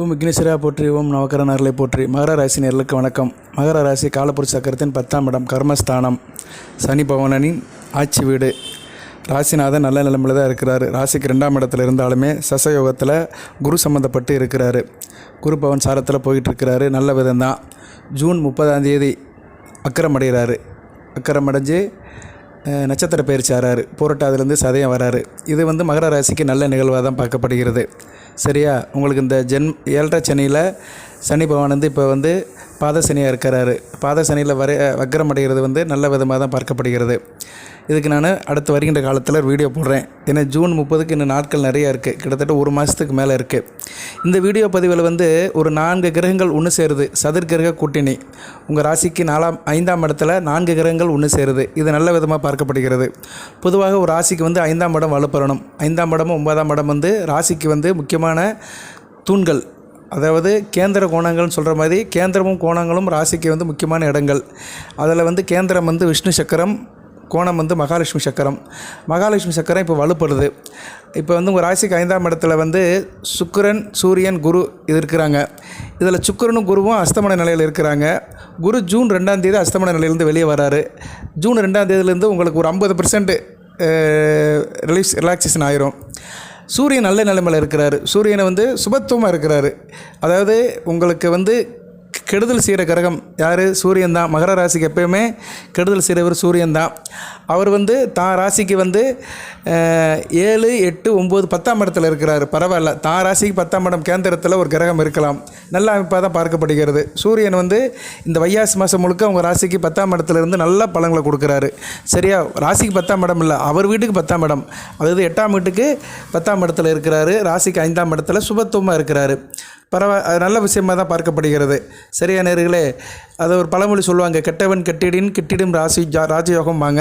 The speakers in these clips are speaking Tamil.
ஓம் விக்னேஸ்வரா போற்றி. ஓம் நவக்கரனர்களை போற்றி. மகர ராசி நேர்களுக்கு வணக்கம். மகர ராசி காலப்புருஷ சக்கரத்தின் பத்தாம் இடம் கர்மஸ்தானம். சனி பவனனின் ஆட்சி வீடு. ராசிநாதன் நல்ல நிலைமையில் தான் இருக்கிறாரு. ராசிக்கு ரெண்டாம் இடத்துல இருந்தாலுமே சசயோகத்தில் குரு சம்மந்தப்பட்டு இருக்கிறாரு. குரு பவன் சாரத்தில் போயிட்டு இருக்கிறாரு நல்ல விதம்தான். ஜூன் முப்பதாம் தேதி அக்கரம் அக்கரமடைஞ்சு அக்கரம் அடைஞ்சு நட்சத்திர பயிற்சி ஆறாரு. போராட்டாதுலேருந்து சதயம் வராரு. இது வந்து மகர ராசிக்கு நல்ல நிகழ்வாக தான் பார்க்கப்படுகிறது. சரியா? உங்களுக்கு இந்த ஜென் ஏழரை சனியில் சனி பகவான் வந்து இப்போ வந்து பாதசனியாக இருக்கிறாரு. பாதசனியில் வர வக்கரம் அடைகிறது வந்து நல்ல விதமாக தான் பார்க்கப்படுகிறது. இதுக்கு நான் அடுத்து வருகின்ற காலத்தில் வீடியோ போடுறேன். ஏன்னா ஜூன் முப்பதுக்கு இன்னும் நாட்கள் நிறையா இருக்குது கிட்டத்தட்ட ஒரு மாதத்துக்கு மேலே இருக்குது இந்த வீடியோ பதிவில் வந்து ஒரு நான்கு கிரகங்கள் ஒன்று சேருது. சதுர் கிரக கூட்டணி. உங்கள் ராசிக்கு நாலாம் ஐந்தாம் இடத்துல நான்கு கிரகங்கள் ஒன்று சேருது. இது நல்ல விதமாக பார்க்கப்படுகிறது. பொதுவாக ஒரு ராசிக்கு வந்து ஐந்தாம் இடம் வலுப்பெறணும். ஐந்தாம் இடமும் ஒன்பதாம் இடம் வந்து ராசிக்கு வந்து முக்கியமான தூண்கள். அதாவது கேந்திர கோணங்கள்னு சொல்கிற மாதிரி கேந்திரமும் கோணங்களும் ராசிக்கு வந்து முக்கியமான இடங்கள். அதில் வந்து கேந்திரம் வந்து விஷ்ணு சக்கரம் கோணம் வந்து மகாலட்சுமி சக்கரம். மகாலட்சுமி சக்கரம் இப்போ வலுப்படுது. இப்போ வந்து உங்கள் ராசிக்கு ஐந்தாம் இடத்துல வந்து சுக்கிரன் சூரியன் குரு இது இருக்கிறாங்க இதில் சுக்கிரனும் குருவும் அஸ்தமன நிலையில் இருக்கிறாங்க. குரு ஜூன் ரெண்டாம் தேதி அஸ்தமன நிலையிலேருந்து வெளியே வராரு. ஜூன் ரெண்டாம் தேதியிலேருந்து உங்களுக்கு ஒரு ஐம்பது பர்சன்ட் ரிலீஸ் ரிலாக்ஸேஷன் ஆயிரும். சூரியன் நல்ல நிலைமையில் இருக்கிறாரு. சூரியனை வந்து சுபத்துவமாக இருக்கிறாரு. அதாவது உங்களுக்கு வந்து கெடுதல் செய்கிற கிரகம் யார்? சூரியன் தான். மகர ராசிக்கு எப்பயுமே கெடுதல் செய்கிறவர் சூரியன் தான். அவர் வந்து தான் ராசிக்கு வந்து ஏழு எட்டு ஒம்பது பத்தாம் இடத்துல இருக்கிறாரு. பரவாயில்ல. தான் ராசிக்கு பத்தாம் இடம் கேந்திரத்தில் ஒரு கிரகம் இருக்கலாம். நல்ல அமைப்பாக தான் பார்க்கப்படுகிறது. சூரியன் வந்து இந்த வையாசி மாதம் முழுக்க அவங்க ராசிக்கு பத்தாம் இடத்துல இருந்து நல்ல பலன்களை கொடுக்குறாரு. சரியா? ராசிக்கு பத்தாம் இடம் இல்லை. அவர் வீட்டுக்கு பத்தாம் இடம். அதாவது எட்டாம் வீட்டுக்கு பத்தாம் இடத்துல இருக்கிறாரு. ராசிக்கு ஐந்தாம் இடத்துல சுபத்துவமாக இருக்கிறாரு. பரவா அது நல்ல விஷயமாக தான் பார்க்கப்படுகிறது. சரியா நேர்களே? அது ஒரு பழமொழி சொல்லுவாங்க கெட்டவன் கெட்டிடின் கெட்டிடும் ராசி ஜா ராஜயோகம்பாங்க.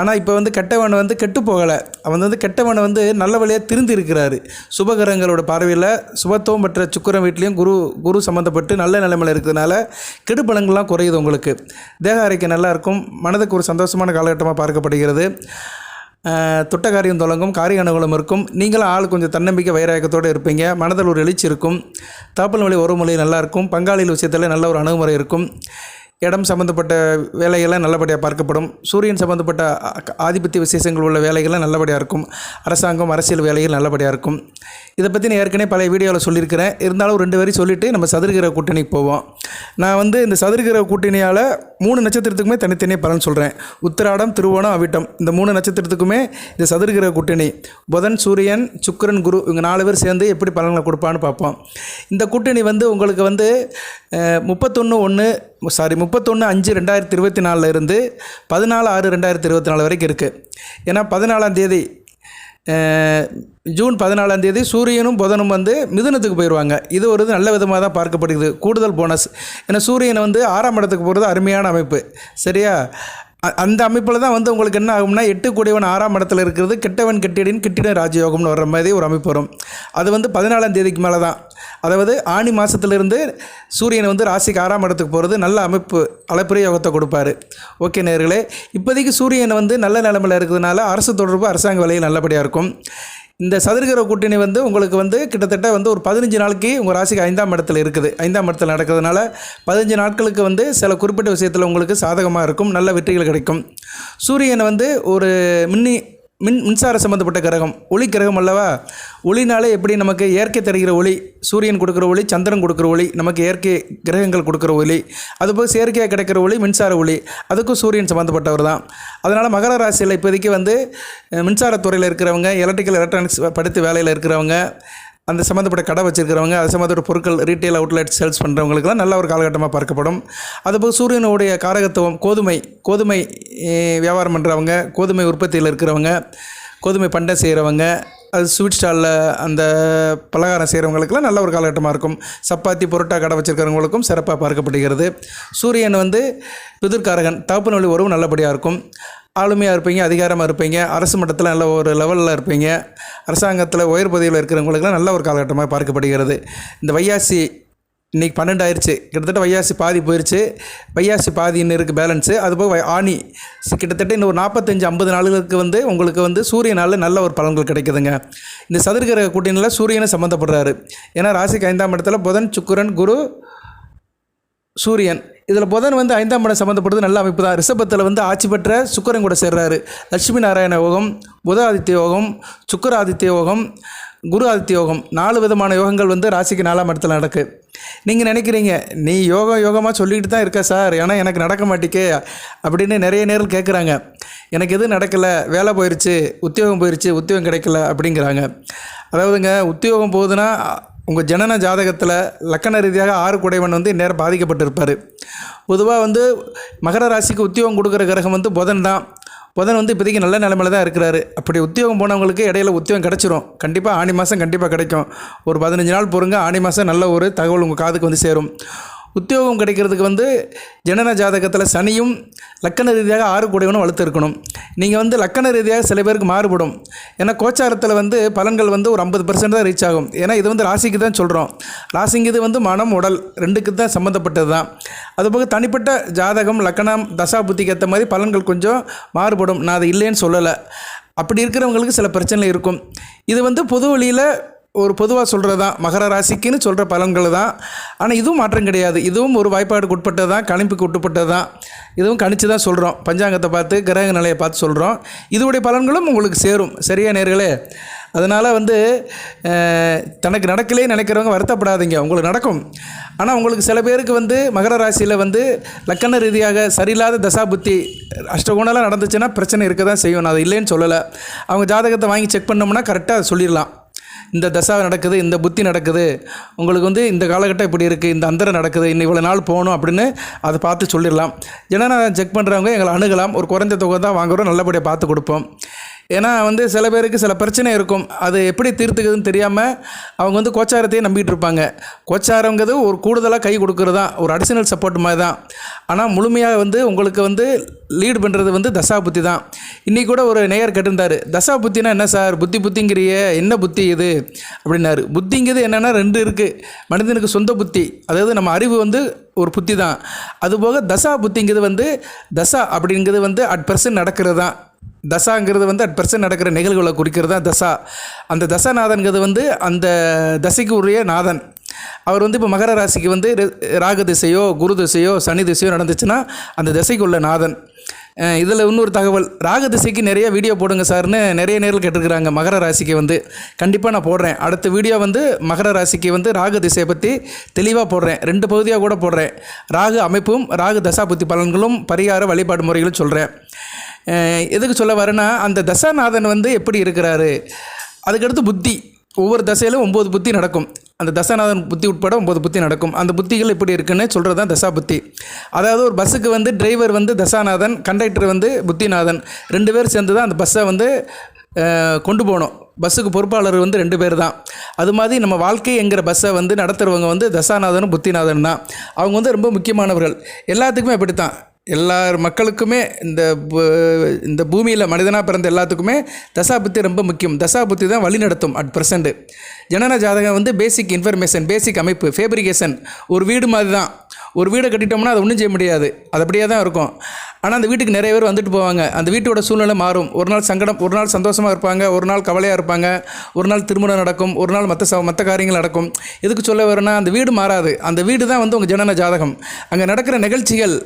ஆனால் இப்போ வந்து கெட்டவன் வந்து கெட்டு போகலை. அவன் வந்து கெட்டவனை வந்து நல்ல வழியாக திருந்து இருக்கிறாரு சுபகரங்களோட பார்வையில் சுபத்துவம் பெற்ற சுக்கிரன் வீட்லேயும் குரு குரு சம்மந்தப்பட்டு நல்ல நிலைமையில் இருக்கிறதுனால கெடுபலங்கள்லாம் குறையுது உங்களுக்கு. தேக அறைக்கு நல்லா இருக்கும். மனதுக்கு ஒரு சந்தோஷமான காலகட்டமாக பார்க்கப்படுகிறது. தொட்ட காரியம் தொடங்கும் காரிய அனுகூலம் இருக்கும். நீங்களும் ஆள் கொஞ்சம் தன்னம்பிக்கை வைராயக்கத்தோடு இருப்பீங்க. மனதில் ஒரு எழுச்சி இருக்கும். தாப்பல் மொழி ஒரு மொழி நல்லாயிருக்கும் பங்காளியில் பங்காளிகள் விஷயத்தில் நல்ல ஒரு அணுகுமுறை இருக்கும். இடம் சம்மந்தப்பட்ட வேலைகள்லாம் நல்லபடியாக பார்க்கப்படும். சூரியன் சம்மந்தப்பட்ட ஆதிபத்திய விசேஷங்கள் உள்ள வேலைகள்லாம் நல்லபடியாக இருக்கும். அரசாங்கம் அரசியல் வேலைகள் நல்லபடியாக இருக்கும். இதை பற்றி நான் ஏற்கனவே பழைய வீடியோவில் சொல்லியிருக்கிறேன் இருந்தாலும் ரெண்டு வரி சொல்லிவிட்டு நம்ம சதுர்கிரக கூட்டணிக்கு போவோம். நான் வந்து இந்த சதுர்கிரக கூட்டணியால் மூணு நட்சத்திரத்துக்குமே தனித்தனியாக பலன் சொல்கிறேன் உத்திராடம் திருவோணம் அவிட்டம். இந்த மூணு நட்சத்திரத்துக்குமே இந்த சதுர்கிரக கூட்டணி. புதன் சூரியன் சுக்கரன் குரு இவங்க நாலு பேர் சேர்ந்து எப்படி பலன்களை கொடுப்பான்னு பார்ப்போம். இந்த கூட்டணி வந்து உங்களுக்கு வந்து முப்பத்தொன்று ஒன்று சாரி முப்பத்தொன்று அஞ்சு ரெண்டாயிரத்தி இருபத்தி நாலில் இருந்து பதினாலு ஆறு ரெண்டாயிரத்தி இருபத்தி நாலு வரைக்கும் இருக்குது ஏன்னா பதினாலாம் தேதி ஜூன் பதினாலாம் தேதி சூரியனும் புதனும் வந்து மிதுனத்துக்கு போயிடுவாங்க இது ஒரு இது நல்ல விதமாக தான் பார்க்கப்படுகிறது. கூடுதல் போனஸ். ஏன்னா சூரியனை வந்து ஆறாம் இடத்துக்கு போகிறது அருமையான அமைப்பு. சரியா? அந்த அமைப்பில் தான் வந்து உங்களுக்கு என்ன ஆகும்னா எட்டு கூடியவன் ஆறாம் இடத்துல இருக்கிறது கெட்டவன் கெட்டிடின் கெட்டிட ராஜயோகம்னு வர்ற மாதிரி ஒரு அமைப்பு வரும். அது வந்து பதினாலாம் தேதிக்கு மேலே தான். அதாவது ஆணி மாதத்துலேருந்து சூரியனை வந்து ராசிக்கு ஆறாம் இடத்துக்கு போகிறது நல்ல அமைப்பு அளப்பரிய யோகத்தை கொடுப்பாரு. ஓகே நேர்களே இப்போதைக்கு சூரியன் வந்து நல்ல நிலமையில் இருக்கிறதுனால அரசு தொடர்பு அரசாங்க வேலையில் நல்லபடியாக இருக்கும். இந்த சதுர்கிற கூட்டணி வந்து உங்களுக்கு வந்து கிட்டத்தட்ட வந்து ஒரு பதினஞ்சு நாளைக்கு உங்கள் ராசிக்கு ஐந்தாம் இடத்துல இருக்குது. ஐந்தாம் இடத்துல நடக்கிறதுனால பதினஞ்சு நாட்களுக்கு வந்து சில குறிப்பிட்ட விஷயத்தில் உங்களுக்கு சாதகமாக இருக்கும். நல்ல வெற்றிகள் கிடைக்கும். சூரியனை வந்து ஒரு மின்னி மின் மின்சார சம்மந்தப்பட்ட கிரகம். ஒளி கிரகம் அல்லவா? ஒளினாலே எப்படி நமக்கு இயற்கை தருகிற ஒளி சூரியன் கொடுக்குற ஒளி சந்திரன் கொடுக்குற ஒளி நமக்கு இயற்கை கிரகங்கள் கொடுக்குற ஒளி அதுபோல் செயற்கையாக கிடைக்கிற ஒளி மின்சார ஒளி அதுக்கும் சூரியன் சம்மந்தப்பட்டவர் தான். அதனால் மகர ராசியில் இப்போதைக்கு வந்து மின்சாரத்துறையில் இருக்கிறவங்க எலக்ட்ரிக்கல் எலக்ட்ரானிக்ஸ் படித்து வேலையில் இருக்கிறவங்க அந்த சம்மந்தப்பட்ட கடை வச்சிருக்கிறவங்க அது சம்மந்தப்பட்ட பொருட்கள் ரீட்டைல் அவுட்லெட் சேல்ஸ் பண்ணுறவங்களுக்குலாம் நல்ல ஒரு காலகட்டமாக பார்க்கப்படும். அதுபோல் சூரியனுடைய காரகத்துவம் கோதுமை கோதுமை வியாபாரம் பண்ணுறவங்க கோதுமை உற்பத்தியில் இருக்கிறவங்க கோதுமை பண்டை செய்கிறவங்க அது ஸ்வீட் ஸ்டாலில் அந்த பலகாரம் செய்கிறவங்களுக்குலாம் நல்ல ஒரு காலகட்டமாக இருக்கும். சப்பாத்தி புரோட்டா கடை வச்சுருக்கிறவங்களுக்கும் சிறப்பாக பார்க்கப்படுகிறது. சூரியன் வந்து பிதிர்காரகன் தகப்பு நொழி உறவு நல்லபடியாக இருக்கும். ஆளுமையாக இருப்பீங்க அதிகாரமாக இருப்பீங்க அரசு மட்டத்தில் நல்ல ஒரு லெவலில் இருப்பீங்க. அரசாங்கத்தில் உயர் பதவியில் இருக்கிறவங்களுக்குலாம் நல்ல ஒரு காலகட்டமாக பார்க்கப்படுகிறது. இந்த வையாசி இன்றைக்கி பன்னெண்டு ஆயிடுச்சு கிட்டத்தட்ட வையாசி பாதி போயிடுச்சு வையாசி பாதின்னு இருக்குது பேலன்ஸு அதுபோக வை- ஆணி கிட்டத்தட்ட இன்னும் ஒரு நாற்பத்தஞ்சு ஐம்பது நாளுகளுக்கு வந்து உங்களுக்கு வந்து சூரியனால் நல்ல ஒரு பலன்கள் கிடைக்குதுங்க. இந்த சதுர்கிரக கூட்டணியில் சூரியனை சம்மந்தப்படுறாரு ஏன்னா ராசிக்கு ஐந்தாம் இடத்துல புதன் சுக்குரன் குரு சூரியன். இதில் புதன் வந்து ஐந்தாம் இடம் சம்மந்தப்பட்டது நல்ல அமைப்பு தான். ரிஷபத்தில் வந்து ஆட்சி பெற்ற சுக்கிரன் கூட சேர்றாரு. லட்சுமி நாராயண யோகம் புத ஆதித்ய யோகம் சுக்கர ஆதித்ய யோகம் குரு ஆதித்ய யோகம். நாலு விதமான யோகங்கள் வந்து ராசிக்கு நாலாம் இடத்துல நடக்கு. நீங்கள் நினைக்கிறீங்க நீ யோகம் யோகமாக சொல்லிக்கிட்டு தான் இருக்க சார். ஏன்னா எனக்கு நடக்க மாட்டேக்கே. அப்படின்னு நிறைய நேரம் கேட்குறாங்க எனக்கு எதுவும் நடக்கலை. வேலை போயிடுச்சு உத்தியோகம் போயிடுச்சு உத்தியோகம் கிடைக்கல. அப்படிங்கிறாங்க. அதாவதுங்க உத்தியோகம் போகுதுன்னா உங்கள் ஜனன ஜாதகத்தில் லக்கண ரீதியாக ஆறு குடைவன் வந்து இந்நேரம் பாதிக்கப்பட்டிருப்பார். பொதுவாக வந்து மகர ராசிக்கு உத்தியோகம் கொடுக்குற கிரகம் வந்து புதன் தான். புதன் வந்து இப்போதைக்கு நல்ல நிலமையில தான் இருக்கிறாரு. அப்படி உத்தியோகம் போனவங்களுக்கு இடையில உத்தியோகம் கிடச்சிரும். கண்டிப்பாக ஆணி மாதம் கண்டிப்பாக கிடைக்கும். ஒரு பதினஞ்சு நாள் பொறுங்க ஆணி மாதம் நல்ல ஒரு தகவல் உங்கள் காதுக்கு வந்து சேரும். உத்தியோகம் கிடைக்கிறதுக்கு வந்து ஜனன ஜாதகத்தில் சனியும் லக்கண ரீதியாக ஆறு கூடையவனும் வளர்த்துருக்கணும் நீங்கள் வந்து லக்கண ரீதியாக சில பேருக்கு மாறுபடும். ஏன்னா கோச்சாரத்தில் வந்து பலன்கள் வந்து ஒரு ஐம்பது பர்சன்ட் தான் ரீச் ஆகும். ஏன்னா இது வந்து ராசிக்கு தான் சொல்கிறோம் ராசிங்கிறது வந்து மனம் உடல் ரெண்டுக்கு தான் சம்மந்தப்பட்டது தான். அதுபோக தனிப்பட்ட ஜாதகம் லக்கணம் தசா புத்திக்கு ஏற்ற மாதிரி பலன்கள் கொஞ்சம் மாறுபடும். நான் அதை இல்லைன்னு சொல்லலை. அப்படி இருக்கிறவங்களுக்கு சில பிரச்சனை இருக்கும். இது வந்து பொது வழியில் ஒரு பொதுவாக சொல்கிறது தான் மகர ராசிக்குன்னு சொல்கிற பலன்கள் தான். ஆனால் இதுவும் மாற்றம் கிடையாது. இதுவும் ஒரு வாய்ப்பாடுக்கு உட்பட்டது? தான் கணிப்புக்கு உட்பட்டது? தான் இதுவும் கணிச்சு தான் சொல்கிறோம் பஞ்சாங்கத்தை பார்த்து கிரக நிலையை பார்த்து சொல்கிறோம் இதுவுடைய பலன்களும் உங்களுக்கு சேரும். சரியா நேர்களே? அதனால் வந்து தனக்கு நடக்கலே நினைக்கிறவங்க வருத்தப்படாதீங்க. உங்களுக்கு நடக்கும். ஆனால் உங்களுக்கு சில பேருக்கு வந்து மகர ராசியில் வந்து லக்கண ரீதியாக சரியில்லாத தசாபுத்தி அஷ்டகுணலாம் நடந்துச்சுன்னா பிரச்சனை இருக்க தான் செய்யும். நான் அதை இல்லைன்னு சொல்லலை. அவங்க ஜாதகத்தை வாங்கி செக் பண்ணோம்னா கரெக்டாக சொல்லிடலாம். இந்த தசா நடக்குது இந்த புத்தி நடக்குது உங்களுக்கு வந்து இந்த காலகட்டம் இப்படி இருக்குது இந்த அந்தரம் நடக்குது இன்னும் இவ்வளோ நாள் போகணும் அப்படின்னு அதை பார்த்து சொல்லிடலாம். ஏன்னா நான் செக் பண்ணுறவங்க எங்களை அணுகலாம். ஒரு குறைஞ்ச தொகை தான் வாங்குறோம் நல்லபடியாக பார்த்து கொடுப்போம். ஏன்னா வந்து சில பேருக்கு சில பிரச்சனை இருக்கும். அது எப்படி தீர்த்துக்குதுன்னு தெரியாமல் அவங்க வந்து கோச்சாரத்தையே நம்பிட்டு இருப்பாங்க. கோச்சாரங்கிறது ஒரு கூடுதலாக கை கொடுக்குறது தான் ஒரு அடிஷனல் சப்போர்ட் மாதிரி தான் ஆனால் முழுமையாக வந்து உங்களுக்கு வந்து லீடு பண்ணுறது வந்து தசா புத்தி தான். இன்றைக்கி கூட ஒரு நேயர் கேட்டிருந்தார் தசா புத்தினா என்ன சார்? புத்தி புத்திங்கிறிய என்ன புத்தி இது? அப்படின்னாரு. புத்திங்கிறது என்னென்னா ரெண்டு இருக்குது மனிதனுக்கு சொந்த புத்தி அதாவது நம்ம அறிவு வந்து ஒரு புத்தி தான் அதுபோக தசா புத்திங்கிறது வந்து தசா அப்படிங்கிறது வந்து அட் பர்சன்ட் நடக்கிறது. தான் தசாங்கிறது வந்து அட் பர்சன்ட் நடக்கிற நிகழ்வுகளை குறிக்கிறது தான் தசா. அந்த தசாநாதன்கிறது வந்து அந்த தசைக்கு உரிய நாதன். அவர் வந்து இப்போ மகர ராசிக்கு வந்து ராக ராகு திசையோ குரு திசையோ சனி திசையோ நடந்துச்சுன்னா அந்த திசைக்குள்ள நாதன். இதில் இன்னொரு தகவல். ராக திசைக்கு நிறைய வீடியோ போடுங்க சார்னு நிறைய நேரில் கேட்டிருக்கிறாங்க. மகர ராசிக்கு வந்து. கண்டிப்பாக நான் போடுறேன். அடுத்த வீடியோ வந்து மகர ராசிக்கு வந்து ராகு திசையை பற்றி தெளிவாக போடுறேன். ரெண்டு பகுதியாக கூட போடுறேன். ராகு அமைப்பும் ராகு தசாபுத்தி பலன்களும் பரிகார வழிபாடு முறைகளும் சொல்கிறேன் எதுக்கு சொல்ல வரேன்னா அந்த தசாநாதன் வந்து எப்படி இருக்கிறாரு? அதுக்கடுத்து புத்தி. ஒவ்வொரு தசையிலும் ஒம்பது புத்தி நடக்கும். அந்த தசாநாதன் புத்தி உட்பட ஒம்பது புத்தி நடக்கும். அந்த புத்திகள் எப்படி இருக்குன்னு சொல்கிறது தான் தசா புத்தி. அதாவது ஒரு பஸ்ஸுக்கு வந்து டிரைவர் வந்து தசாநாதன் கண்டக்டர் வந்து புத்திநாதன். ரெண்டு பேர் சேர்ந்து தான் அந்த பஸ்ஸை வந்து கொண்டு போகணும் பஸ்ஸுக்கு பொறுப்பாளர் வந்து ரெண்டு பேர் தான் அது மாதிரி நம்ம வாழ்க்கை என்கிற பஸ்ஸை வந்து நடத்துகிறவங்க வந்து தசாநாதனும் புத்திநாதன் தான் அவங்க வந்து ரொம்ப முக்கியமானவர்கள். எல்லாத்துக்குமே அப்படி தான் எல்லார் மக்களுக்குமே இந்த இந்த பூமியில் மனிதனாக பிறந்த எல்லாத்துக்குமே தசாபுத்தி ரொம்ப முக்கியம். தசாபுத்தி தான் வழி நடத்தும் அட் ப்ரெசண்ட்டு ஜனன ஜாதகம் வந்து பேசிக் இன்ஃபர்மேஷன் பேசிக் அமைப்பு ஃபேப்ரிகேஷன் ஒரு வீடு மாதிரி தான். ஒரு வீடை கட்டிட்டோம்னா அது ஒன்றும் செய்ய முடியாது. அது அப்படியே தான் இருக்கும். ஆனால் அந்த வீட்டுக்கு நிறைய பேர் வந்துட்டு போவாங்க. அந்த வீட்டோட சூழ்நிலை மாறும். ஒரு நாள் சங்கடம் ஒரு நாள் சந்தோஷமாக இருப்பாங்க. ஒரு நாள் கவலையாக இருப்பாங்க. ஒரு நாள் திருமணம் நடக்கும். ஒரு நாள் மற்ற ச மற்ற காரியங்கள் நடக்கும். எதுக்கு சொல்ல வரேன்னா அந்த வீடு மாறாது. அந்த வீடு தான் வந்து உங்கள் ஜனன ஜாதகம். அங்கே நடக்கிற நிகழ்ச்சிகள்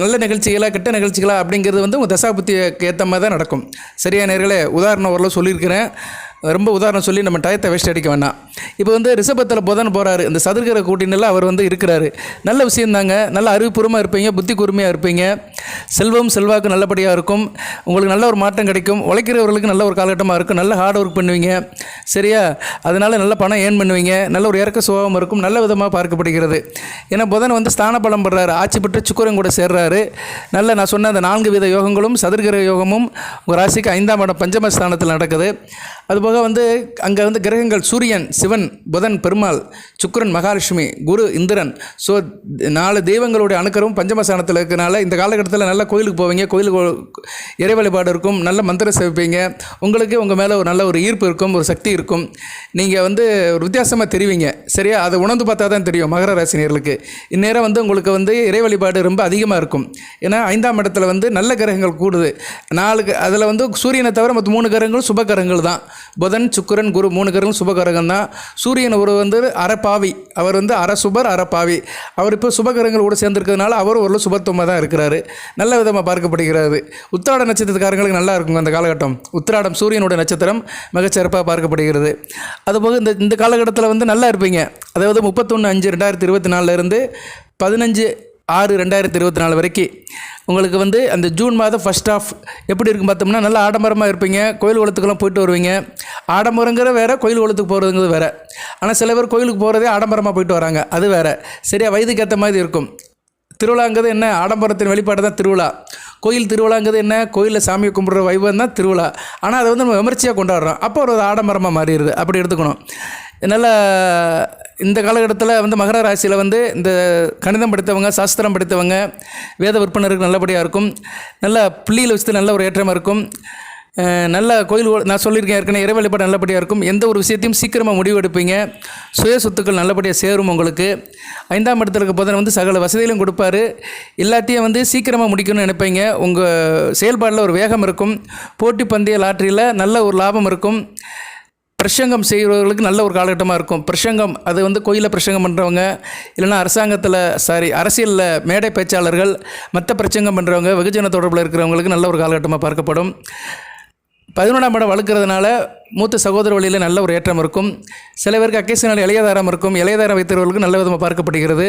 நல்ல நிகழ்ச்சிகளா கெட்ட நிகழ்ச்சிகளா அப்படிங்கிறது வந்து உங்கள் தசாபுத்திக்கு ஏற்ற மாதிரி தான் நடக்கும். சரியா நேர்களே உதாரணம் ஓரளவு சொல்லியிருக்கிறேன். ரொம்ப உதாரணம் சொல்லி நம்ம டயத்தை வேஸ்ட் அடிக்க வேணாம். இப்போ வந்து ரிஷபத்தில் புதன் போகிறாரு இந்த சதுர்கிற கூட்டினில் அவர் வந்து இருக்கிறாரு. நல்ல விஷயந்தாங்க நல்ல அறிவுபூர்வமாக இருப்பீங்க புத்தி கூர்மையாக இருப்பீங்க. செல்வம் செல்வாக்கு நல்லபடியாக இருக்கும். உங்களுக்கு நல்ல ஒரு மாற்றம் கிடைக்கும். உழைக்கிறவர்களுக்கு நல்ல ஒரு காலகட்டமாக இருக்கும். நல்ல ஹார்ட் ஒர்க் பண்ணுவீங்க. சரியா? அதனால் நல்ல பணம் ஏர்ன் பண்ணுவீங்க. நல்ல ஒரு இறக்க சுபாவம் இருக்கும். நல்ல விதமாக பார்க்கப்படுகிறது. ஏன்னா புதன் வந்து ஸ்தான பலம் படுறாரு ஆட்சி பெற்று சுக்கரன் கூட சேர்றாரு. நல்ல நான் சொன்ன அந்த நான்கு வித யோகங்களும் சதுர்கிர யோகமும் உங்கள் ராசிக்கு ஐந்தாம் இடம் பஞ்சமஸ்தானத்தில் நடக்குது. அதுபோக வந்து அங்கே வந்து கிரகங்கள் சூரியன் சிவன் புதன் பெருமாள் சுக்கரன் மகாலட்சுமி குரு இந்திரன். ஸோ நாலு தெய்வங்களுடைய அணுக்கரும் பஞ்சமஸ்தானத்தில் இருக்கிறனால இந்த காலகட்டத்தில் நல்ல கோயிலுக்கு போவீங்க. கோயிலுக்கு இறை வழிபாடு இருக்கும். நல்ல மந்திரம் சேவிப்பீங்க உங்களுக்கு உங்கள் மேலே ஒரு நல்ல ஒரு ஈர்ப்பு இருக்கும். ஒரு சக்தி இருக்கும். நீங்கள் வந்து ஒரு வித்தியாசமாக தெரிவிங்க. சரியா? அதை உணர்ந்து பார்த்தா தான் தெரியும் மகர ராசினியர்களுக்கு இந்நேரம் வந்து உங்களுக்கு வந்து இறை வழிபாடு ரொம்ப அதிகமாக இருக்கும். ஏன்னா ஐந்தாம் இடத்துல வந்து நல்ல கிரகங்கள் கூடுது. நாலு அதில் வந்து சூரியனை தவிர மற்ற மூணு கிரகங்களும் சுப கிரகங்கள் தான். புதன் சுக்கிரன் குரு மூணு கிரகங்களும் சுப கிரகம் தான். சூரியன் ஒரு வந்து அறப்பாவி. அவர் வந்து அற சுபர் அறப்பாவி. அவர் இப்போ சுப கிரகங்கள் கூட சேர்ந்துருக்கிறதுனால அவர் ஒரு சுபத்துவமாக தான் இருக்கிறாரு. நல்ல விதமாக பார்க்கப்படுகிறது உத்திராட நட்சத்திரக்காரங்களுக்கு நல்லா இருக்கும் அந்த காலகட்டம். உத்திராடம் சூரியனுடைய நட்சத்திரம் மிகச்சிறப்பாக பார்க்கப்படுகிறது. அதுபோக இந்த இந்த காலகட்டத்தில் வந்து நல்லா இருப்பீங்க. அதாவது முப்பத்தொன்று அஞ்சு ரெண்டாயிரத்தி இருபத்தி நாலுலேருந்து பதினஞ்சு ஆறு ரெண்டாயிரத்தி இருபத்தி நாலு வரைக்கும் உங்களுக்கு வந்து அந்த ஜூன் மாதம் ஃபஸ்ட் ஆஃப் எப்படி இருக்கும் பார்த்தோம்னா நல்லா ஆடம்பரமாக இருப்பீங்க கோயில் குளத்துக்கெல்லாம் போயிட்டு வருவீங்க. ஆடம்பரங்கிற வேறு கோயில் குளத்துக்கு போகிறதுங்கிறது வேறு. ஆனால் சில பேர் கோயிலுக்கு போகிறதே ஆடம்பரமாக போயிட்டு வராங்க அது வேறு. சரியா வயதுக்கு ஏற்ற மாதிரி இருக்கும். திருவிழாங்கிறது என்ன? ஆடம்பரத்தின் வெளிப்பாடு தான் திருவிழா. கோயில் திருவிழாங்கிறது என்ன? கோயிலில் சாமியை கும்பிட்ற வைபவம் தான் திருவிழா. ஆனால் அதை வந்து நம்ம விமர்சையாக கொண்டாடுறோம். அப்போ ஒரு ஆடம்பரமாக மாறிடுது. அப்படி எடுத்துக்கணும். நல்ல இந்த காலகட்டத்தில் வந்து மகர ராசியில் வந்து இந்த கணிதம் படித்தவங்க சாஸ்திரம் படித்தவங்க வேத விற்பனருக்கு நல்லபடியாக இருக்கும். நல்ல புள்ளியில் வச்சு நல்ல ஒரு ஏற்றமாக இருக்கும். நல்ல கோயில் நான் சொல்லியிருக்கேன் ஏற்கனவே இறை வழிபாடு நல்லபடியாக இருக்கும். எந்த ஒரு விஷயத்தையும் சீக்கிரமாக முடிவு எடுப்பீங்க. சுய சொத்துக்கள் நல்லபடியாக சேரும் உங்களுக்கு. ஐந்தாம் இடத்துல இருக்க போதனை வந்து சகல வசதிகளும் கொடுப்பாரு. எல்லாத்தையும் வந்து சீக்கிரமாக முடிக்கணும்னு நினைப்பீங்க. உங்கள் செயல்பாடில் ஒரு வேகம் இருக்கும். போட்டி பந்தய லாட்டரியில் நல்ல ஒரு லாபம் இருக்கும். பிரசங்கம் செய்கிறவர்களுக்கு நல்ல ஒரு காலகட்டமாக இருக்கும். பிரசங்கம் அது வந்து கோயிலில் பிரசங்கம் பண்ணுறவங்க இல்லைன்னா அரசாங்கத்தில் சாரி அரசியலில் மேடை பேச்சாளர்கள் மற்ற பிரசங்கம் பண்ணுறவங்க வெகுஜன தொடர்பில் இருக்கிறவங்களுக்கு நல்ல ஒரு காலகட்டமாக பார்க்கப்படும். பதினொன்றாம் இடம் வளர்க்குறதுனால மூத்த சகோதர வழியில் நல்ல ஒரு ஏற்றம் இருக்கும். சில பேருக்கு அக்கேசனால் இளையதாரம் இருக்கும். இளையதாரம் வைத்தவர்களுக்கு நல்ல விதமாக பார்க்கப்படுகிறது.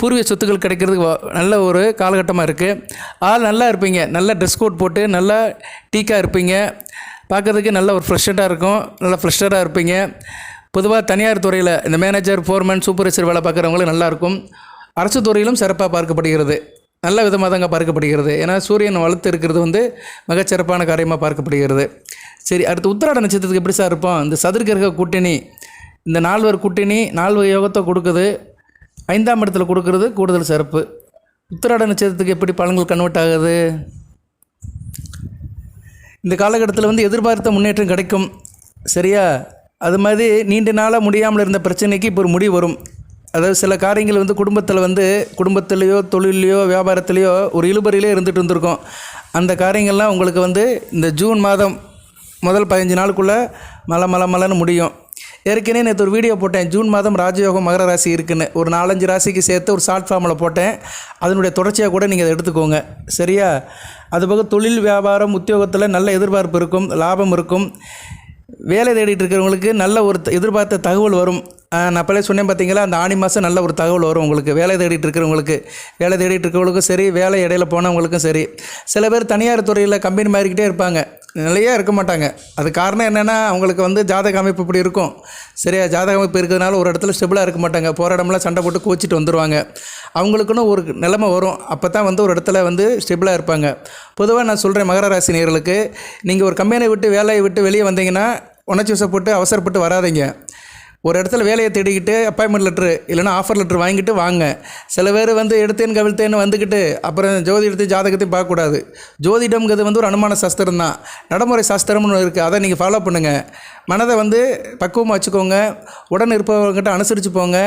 பூர்வீக சொத்துக்கள் கிடைக்கிறதுக்கு நல்ல ஒரு காலகட்டமாக இருக்குது ஆள் நல்லா இருப்பீங்க. நல்ல ட்ரெஸ் கோட் போட்டு நல்லா டீக்காக இருப்பீங்க. பார்க்கறதுக்கு நல்ல ஒரு ஃப்ரெஷ்ஷாக இருக்கும். நல்லா ஃப்ரெஷ்ஷராக இருப்பீங்க. பொதுவாக தனியார் துறையில் இந்த மேனேஜர் ஃபோர்மேன் சூப்பர்வைசர் வேலை பார்க்குறவங்களுக்கு நல்லாயிருக்கும் அரசு துறையிலும் சிறப்பாக பார்க்கப்படுகிறது. நல்ல விதமாக தாங்க பார்க்கப்படுகிறது. ஏன்னா சூரியன் வளர்த்து இருக்கிறது வந்து மிகச்சிறப்பான காரியமாக பார்க்கப்படுகிறது. சரி அடுத்து உத்திராட நட்சத்திரத்துக்கு எப்படி சார் இருப்போம்? இந்த சதுர்கிரக கூட்டணி இந்த நால்வர் கூட்டணி நால்வர் யோகத்தை கொடுக்குது. ஐந்தாம் இடத்துல கொடுக்கறது கூடுதல் சிறப்பு. உத்திராட நட்சத்திரத்துக்கு எப்படி பலன்கள் கன்வெர்ட் ஆகுது? இந்த காலகட்டத்தில் வந்து எதிர்பார்த்த முன்னேற்றம் கிடைக்கும். சரியா? அது மாதிரி நீண்ட நாளாக முடியாமல் இருந்த பிரச்சனைக்கு இப்போ ஒரு முடிவு வரும். அதாவது சில காரியங்கள் வந்து குடும்பத்தில் வந்து குடும்பத்திலேயோ தொழிலையோ வியாபாரத்திலேயோ ஒரு இழுபறியிலே இருந்துட்டு இருந்திருக்கோம். அந்த காரியங்கள்லாம் உங்களுக்கு வந்து இந்த ஜூன் மாதம் முதல் பதினஞ்சு நாளுக்குள்ளே மலை மலை மலைன்னு முடியும். ஏற்கனவே நேற்று ஒரு வீடியோ போட்டேன். ஜூன் மாதம் ராஜயோகம் மகர ராசி இருக்குன்னு. ஒரு நாலஞ்சு ராசிக்கு சேர்த்து ஒரு ஷார்ட் ஃபார்மில் போட்டேன். அதனுடைய தொடர்ச்சியாக கூட நீங்கள் அதை எடுத்துக்கோங்க. சரியா? அதுபோக தொழில் வியாபாரம் உத்தியோகத்தில் நல்ல எதிர்பார்ப்பு இருக்கும் லாபம் இருக்கும். வேலை தேடிட்டு இருக்கிறவங்களுக்கு நல்ல ஒரு எதிர்பார்த்த தகவல் வரும். நான் அப்போலே சொன்னேன் பார்த்தீங்களா அந்த ஆணி மாதம் நல்ல ஒரு தகவல் வரும் உங்களுக்கு. வேலை தேடிட்டு இருக்கிறவங்களுக்கு. வேலை தேடிட்டு இருக்கிறவங்களுக்கும் சரி வேலை இடையில போனவங்களுக்கும் சரி. சில பேர் தனியார் துறையில் கம்பெனி மாறிக்கிட்டே இருப்பாங்க. நிலையாக இருக்க மாட்டாங்க. அது காரணம் என்னென்னா அவங்களுக்கு வந்து ஜாதக அமைப்பு இப்படி இருக்கும். சரியா ஜாதக அமைப்பு இருக்கிறதுனால ஒரு இடத்துல ஸ்டெபிளாக இருக்க மாட்டாங்க. போகிற இடம்லாம் சண்டை போட்டு கோச்சிட்டு வந்துடுவாங்க அவங்களுக்குன்னு ஒரு நிலைமை வரும். அப்போ தான் வந்து ஒரு இடத்துல வந்து ஸ்டெபிளாக இருப்பாங்க. பொதுவாக நான் சொல்கிறேன் மகர ராசி நேர்களுக்கு நீங்கள் ஒரு கம்பெனியை விட்டு வேலையை விட்டு வெளியே வந்தீங்கன்னா உணர்ச்சி வசப்பட்டு அவசரப்பட்டு வராதீங்க. ஒரு இடத்துல வேலையை தேடிக்கிட்டு அப்பாயின்மெண்ட் லெட்ரு இல்லைன்னா ஆஃபர் லெட்ரு வாங்கிட்டு வாங்க. சில பேர் வந்து எடுத்தேன் கவிழ்த்தேன்னு வந்துக்கிட்டு அப்புறம் ஜோதி ஜாதகத்தையும் பார்க்கக்கூடாது. ஜோதிடம்ங்கிறது வந்து ஒரு அனுமான சாஸ்திரம் தான். நடைமுறை சாஸ்திரம்னு ஒன்று இருக்குது அதை நீங்கள் ஃபாலோ பண்ணுங்கள் மனதை வந்து பக்குவமாக வச்சுக்கோங்க. உடன் இருப்பவங்ககிட்ட அனுசரித்து போங்க.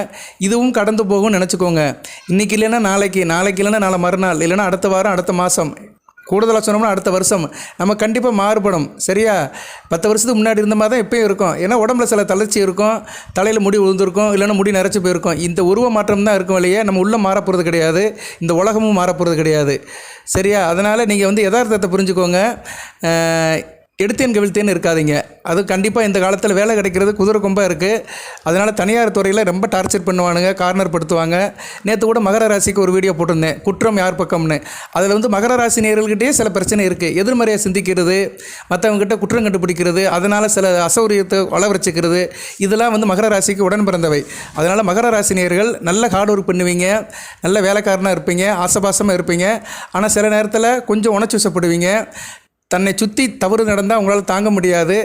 இதுவும் கடந்து போகும்னு நினச்சிக்கோங்க. இன்றைக்கி இல்லைன்னா நாளைக்கு நாளைக்கு இல்லைன்னா நாளை மறுநாள் இல்லைன்னா அடுத்த வாரம் அடுத்த மாதம் கூடுதலாக சொன்னோம்னா அடுத்த வருஷம் நம்ம கண்டிப்பாக மாறுபடும். சரியா? பத்து வருஷத்துக்கு முன்னாடி இருந்த மாதிரி தான் எப்பயும் இருக்கும். ஏன்னா உடம்புல சில தளர்ச்சி இருக்கும். தலையில் முடி விழுந்திருக்கும் இல்லைன்னா முடி நரைச்சி போயிருக்கும். இந்த உருவ மாற்றம் தான் இருக்கும் இல்லையே. நம்ம உள்ளே மாறப்போகிறது கிடையாது. இந்த உலகமும் மாறப்போகிறது கிடையாது. சரியா? அதனால் நீங்கள் வந்து யதார்த்தத்தை புரிஞ்சுக்கோங்க. எடுத்தேன் கவிழ்த்தேன்னு இருக்காதிங்க. அது கண்டிப்பாக இந்த காலத்தில் வேலை கிடைக்கிறது குதிரை கொம்பாக இருக்குது அதனால் தனியார் துறையில் ரொம்ப டார்ச்சர் பண்ணுவானுங்க கார்னர் படுத்துவாங்க. நேற்று கூட மகர ராசிக்கு ஒரு வீடியோ போட்டிருந்தேன் குற்றம் யார் பக்கம்னு. அதில் வந்து மகர ராசி நேயர்கள்கிட்டயே சில பிரச்சனை இருக்குது எதிர்மறையாக சிந்திக்கிறது மற்றவங்ககிட்ட குற்றம் கண்டுபிடிக்கிறது அதனால் சில அசௌரியத்தை வளவரைச்சிக்கிறது இதெல்லாம் வந்து மகர ராசிக்கு உடன் பிறந்தவை. அதனால் மகர ராசி நேர்கள் நல்ல ஹார்ட் ஒர்க் பண்ணுவீங்க நல்ல வேலைக்காரனாக இருப்பீங்க ஆசபாசமாக இருப்பீங்க. ஆனால் சில நேரத்தில் கொஞ்சம் உணர்ச்சி வசப்படுவீங்க. தன்னை சுற்றி தவறு நடந்தால் உங்களால் தாங்க முடியாது.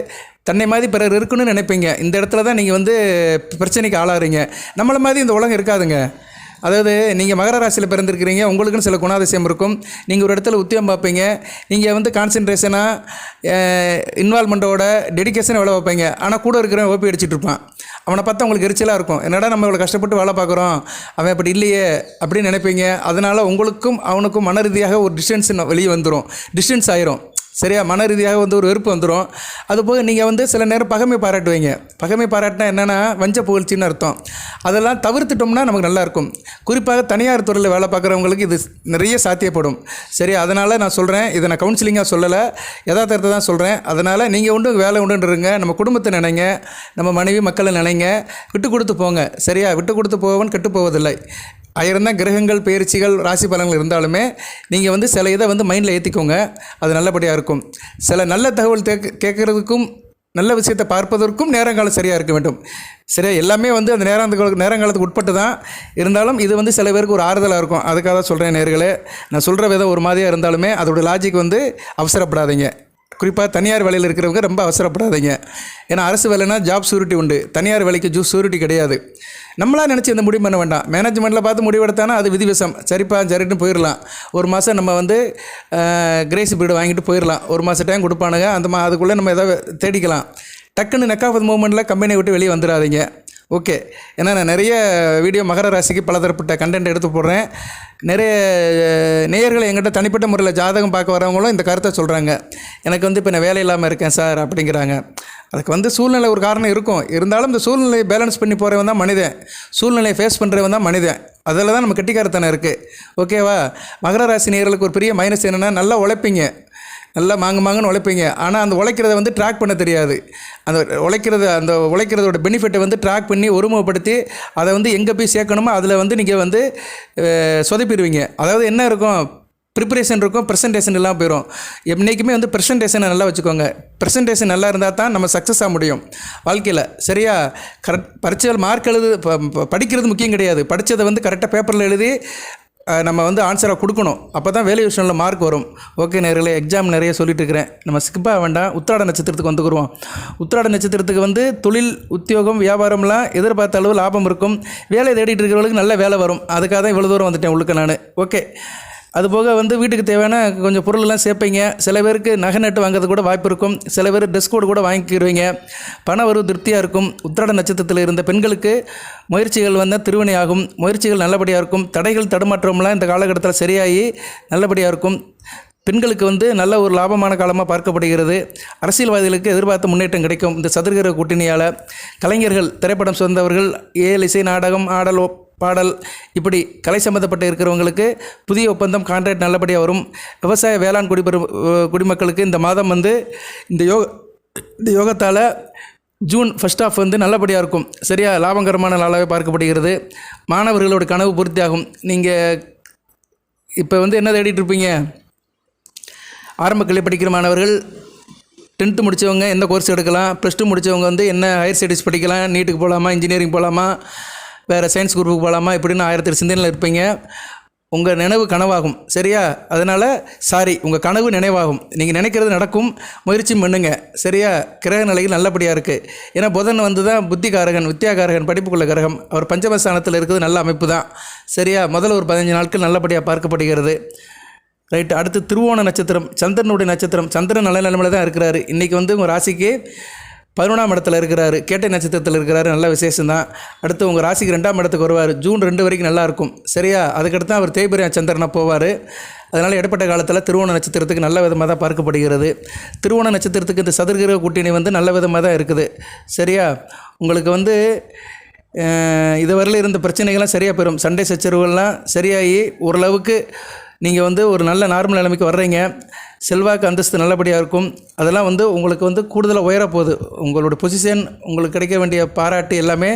தன்னை மாதிரி பிறர் இருக்குன்னு நினைப்பீங்க. இந்த இடத்துல தான் நீங்கள் வந்து பிரச்சனைக்கு ஆளாகிறீங்க நம்மளை மாதிரி இந்த உலகம் இருக்காதுங்க. அதாவது நீங்கள் மகர ராசியில் பிறந்திருக்கிறீங்க. உங்களுக்குன்னு சில குணாதிசயம் இருக்கும். நீங்கள் ஒரு இடத்துல உத்தியம் பார்ப்பீங்க. நீங்கள் வந்து கான்சென்ட்ரேஷனாக இன்வால்மெண்ட்டோட டெடிகேஷன் வேலை பார்ப்பீங்க. ஆனால் கூட இருக்கிறவன் ஓப்பி அடிச்சிட்டு இருப்பான். அவனை பார்த்தா உங்களுக்கு எரிச்சலாக இருக்கும். என்னடா நம்ம இவ்வளோ கஷ்டப்பட்டு வேலை பார்க்குறோம்? அவன் அப்படி இல்லையே அப்படின்னு நினைப்பீங்க. அதனால் உங்களுக்கும் அவனுக்கும் மன ரீதியாக ஒரு டிஸ்டன்ஸ் வெளியே வந்துடும் டிஸ்டன்ஸ் ஆயிரும். சரியா? மன ரீதியாக வந்து ஒரு வெறுப்பு வந்துடும் அதுபோக நீங்கள் வந்து சில நேரம் பகைமை பாராட்டுவீங்க. பகைமை பாராட்டினா என்னென்னா வஞ்ச புகழ்ச்சின்னு அர்த்தம். அதெல்லாம் தவிர்த்துட்டோம்னா நமக்கு நல்லாயிருக்கும் குறிப்பாக தனியார் துறையில் வேலை பார்க்குறவங்களுக்கு இது நிறைய சாத்தியப்படும். சரி அதனால் நான் சொல்கிறேன் இதை நான் கவுன்சிலிங்காக சொல்லலை. யதார்த்தத்தை தான் சொல்கிறேன் அதனால் நீங்கள் உண்டு வேலை உண்டுன்றங்க. நம்ம குடும்பத்தை நினைங்க. நம்ம மனைவி மக்களை நினைங்க. விட்டு கொடுத்து போங்க. சரியா? விட்டு கொடுத்து போவன் கெட்டு போவதில்லை. ஆயிரம் தான் கிரகங்கள் பயிற்சிகள் ராசி பலன்கள் இருந்தாலுமே நீங்கள் வந்து சில இதை வந்து மைண்டில் ஏற்றிக்கோங்க அது நல்லபடியாக இருக்கும். சில நல்ல தகவல் கேட்க கேட்குறதுக்கும் நல்ல விஷயத்தை பார்ப்பதற்கும் நேரங்காலம் சரியாக இருக்க வேண்டும். சரியா எல்லாமே வந்து அந்த நேரம் நேரங்காலத்துக்கு உட்பட்டு தான் இருந்தாலும் இது வந்து சில பேருக்கு ஒரு ஆறுதலாக இருக்கும். அதுக்காக தான் சொல்கிறேன் நேர்களே. நான் சொல்கிற விதம் ஒரு மாதிரியாக இருந்தாலுமே அதோட லாஜிக் வந்து அவசரப்படாதீங்க. குறிப்பாக தனியார் வேலையில் இருக்கிறவங்க ரொம்ப அவசரப்படாதீங்க. ஏன்னா அரசு வேலைனா ஜாப் சூரிட்டி உண்டு. தனியார் வேலைக்கு ஜூ சூரிட்டி கிடையாது. நம்மளாக நினச்சி இந்த முடிவு பண்ண வேண்டாம். மேனேஜ்மெண்ட்டில் பார்த்து முடிவெடுத்தானா அது விதிவசம் சரிப்பா சரின்னு போயிடலாம் ஒரு மாதம் நம்ம வந்து கிரேஸ் பீரியட் வாங்கிட்டு போயிடலாம் ஒரு மாதம் டைம் கொடுப்பானுங்க. அந்த மா அதுக்குள்ளே நம்ம எதாவது தேடிக்கலாம். டக்குன்னு நெக்காஃபத் மூமெண்ட்டில் கம்பெனியை விட்டு வெளியே வந்துடாதீங்க ஓகே. ஏன்னா நான் நிறைய வீடியோ மகர ராசிக்கு பலதரப்பட்ட கண்டென்ட் எடுத்து போடுறேன். நிறைய நேயர்கள் எங்கிட்ட தனிப்பட்ட முறையில் ஜாதகம் பார்க்க வரவங்களும் இந்த கருத்தை சொல்கிறாங்க எனக்கு வந்து இப்போ நான் வேலை இல்லாமல் இருக்கேன் சார் அப்படிங்கிறாங்க. அதுக்கு வந்து சூழ்நிலை ஒரு காரணம் இருக்கும். இருந்தாலும் இந்த சூழ்நிலையை பேலன்ஸ் பண்ணி போகிறவன் தான் மனிதன். சூழ்நிலையை ஃபேஸ் பண்ணுறவன் தான் மனிதன். அதில் தான் நம்ம கெட்டிக்காரத்தனம் இருக்குது ஓகேவா? மகர ராசி நேயர்களுக்கு ஒரு பெரிய மைனஸ் என்னென்னா நல்லா உழைப்பீங்க. நல்லா மாங்க மாங்கன்னு உழைப்பீங்க. ஆனால் அந்த உழைக்கிறத வந்து ட்ராக் பண்ண தெரியாது. அந்த உழைக்கிறத அந்த உழைக்கிறதோட பெனிஃபிட்டை வந்து ட்ராக் பண்ணி ஒருமுகப்படுத்தி அதை வந்து எங்கே போய் சேர்க்கணுமோ அதில் வந்து நீங்கள் வந்து சொதப்பிடுவீங்க. அதாவது என்ன இருக்கும்? ப்ரிப்பரேஷன் இருக்கும் ப்ரெசன்டேஷன் எல்லாம் போயிடும் என்றைக்குமே வந்து ப்ரெசன்டேஷனை நல்லா வச்சுக்கோங்க. ப்ரெசன்டேஷன் நல்லா இருந்தால் தான் நம்ம சக்ஸஸ் ஆக முடியும். வாழ்க்கையில் சரியா? கரெக்ட் பரீட்சைகள் மார்க் எழுது ப- படிக்கிறது முக்கியம் கிடையாது. படித்ததை வந்து கரெக்டாக பேப்பரில் எழுதி நம்ம வந்து ஆன்சராக கொடுக்கணும். அப்போ தான் வேல்யூஷனில் மார்க் வரும். ஓகே நேரில் எக்ஸாம் நிறைய சொல்லிட்டு இருக்கிறேன் நம்ம ஸ்கிப்பாக வேண்டாம். உத்திராட நட்சத்திரத்துக்கு வந்துக்குருவோம். உத்திராட நட்சத்திரத்துக்கு வந்து தொழில் உத்தியோகம் வியாபாரம்லாம் எதிர்பார்த்த அளவு லாபம் இருக்கும். வேலை தேடிட்டு இருக்கிறவங்களுக்கு நல்ல வேலை வரும். அதுக்காக தான் இவ்வளோ தூரம் வந்துட்டேன் உள்ளுக்க நான். ஓகே அதுபோக வந்து வீட்டுக்கு தேவையான கொஞ்சம் பொருளெல்லாம் சேர்ப்பீங்க. சில பேருக்கு நகை நட்டு வாங்குறது கூட வாய்ப்பு இருக்கும். சில பேர் ட்ரெஸ் கோடு கூட வாங்கிக்கிடுவீங்க பண வரவு திருப்தியாக இருக்கும். உத்திராட நட்சத்திரத்தில் இருந்த பெண்களுக்கு முயற்சிகள் வந்தால் திருவினை ஆகும் முயற்சிகள் நல்லபடியாக இருக்கும். தடைகள் தடுமாற்றம்லாம் இந்த காலகட்டத்தில் சரியாகி நல்லபடியாக இருக்கும். பெண்களுக்கு வந்து நல்ல ஒரு லாபமான காலமாக பார்க்கப்படுகிறது. அரசியல்வாதிகளுக்கு எதிர்பார்த்த முன்னேற்றம் கிடைக்கும். இந்த சதுர்கிர கூட்டணியால் கலைஞர்கள் திரைப்படம் சொந்தவர்கள் ஏல் இசை நாடகம் ஆடல் பாடல். இப்படி கலை சம்மந்தப்பட்ட இருக்கிறவங்களுக்கு புதிய ஒப்பந்தம் கான்ட்ராக்ட் நல்லபடியாக வரும். விவசாய வேளாண் குடிபெறும் குடிமக்களுக்கு இந்த மாதம் வந்து இந்த யோக இந்த யோகத்தால் ஜூன் ஃபஸ்ட் ஆஃப் வந்து நல்லபடியாக இருக்கும். சரியாக லாபகரமான நாளாகவே பார்க்கப்படுகிறது. மாணவர்களோட கனவு பூர்த்தியாகும். நீங்கள் இப்போ வந்து என்ன தேடிட்டு இருப்பீங்க? ஆரம்ப கல்வி படிக்கிற மாணவர்கள் டென்த்து முடித்தவங்க எந்த கோர்ஸ் எடுக்கலாம்? ப்ளஸ் டூ முடித்தவங்க வந்து என்ன ஹையர் ஸ்டடீஸ் படிக்கலாம்? நீட்டுக்கு போகலாமா இன்ஜினியரிங் போகலாமா வேறு சயின்ஸ் குரூப்புக்கு போகலாமா இப்படின்னு ஆயிரத்தி சிந்தனையில் இருப்பீங்க. உங்கள் நினைவு கனவாகும். சரியா? அதனால் சாரி உங்கள் கனவு நினைவாகும். நீங்கள் நினைக்கிறது நடக்கும். முயற்சி பண்ணுங்க. சரியா? கிரக நிலைகள் நல்லபடியாக இருக்குது ஏன்னா புதன் வந்து தான் புத்திகாரகன் வித்தியாகாரகன் படிப்புக்குள்ள கிரகம். அவர் பஞ்சமஸ்தானத்தில் இருக்கிறது நல்ல அமைப்பு தான் சரியா? முதல்ல ஒரு பதினஞ்சு நாட்கள் நல்லபடியாக பார்க்கப்படுகிறது. ரைட் அடுத்து திருவோண நட்சத்திரம் சந்திரனுடைய நட்சத்திரம். சந்திரன் நல்ல நிலமையில தான் இருக்கிறாரு. இன்றைக்கி வந்து உங்கள் ராசிக்கு பதினொன்றாம் இடத்துல இருக்கிறாரு. கேட்டை நட்சத்திரத்தில் இருக்கிறாரு. நல்ல விசேஷம் தான் அடுத்து உங்கள் ராசிக்கு ரெண்டாம் இடத்துக்கு வருவார். ஜூன் ரெண்டு வரைக்கும் நல்லாயிருக்கும் சரியா? அதுக்கடுத்து அவர் தேய்பிரியா சந்திரனை போவார். அதனால் இடைப்பட்ட காலத்தில் திருவோண நட்சத்திரத்துக்கு நல்ல விதமாக தான் பார்க்கப்படுகிறது. திருவோண நட்சத்திரத்துக்கு இந்த சதுர்கிரக கூட்டணி வந்து நல்ல விதமாக தான் இருக்குது. சரியா? உங்களுக்கு வந்து இதுவரையில் இருந்த பிரச்சனைகள்லாம் சரியாக போயிடும் சண்டை சச்சரவுகள்லாம் சரியாகி ஓரளவுக்கு நீங்கள் வந்து ஒரு நல்ல நார்மல் நிலைமைக்கு வர்றீங்க. செல்வாக்கு அந்தஸ்து நல்லபடியாக இருக்கும். அதெல்லாம் வந்து உங்களுக்கு வந்து கூடுதலாக உயர போகுது. உங்களோட பொசிஷன் உங்களுக்கு கிடைக்க வேண்டிய பாராட்டு எல்லாமே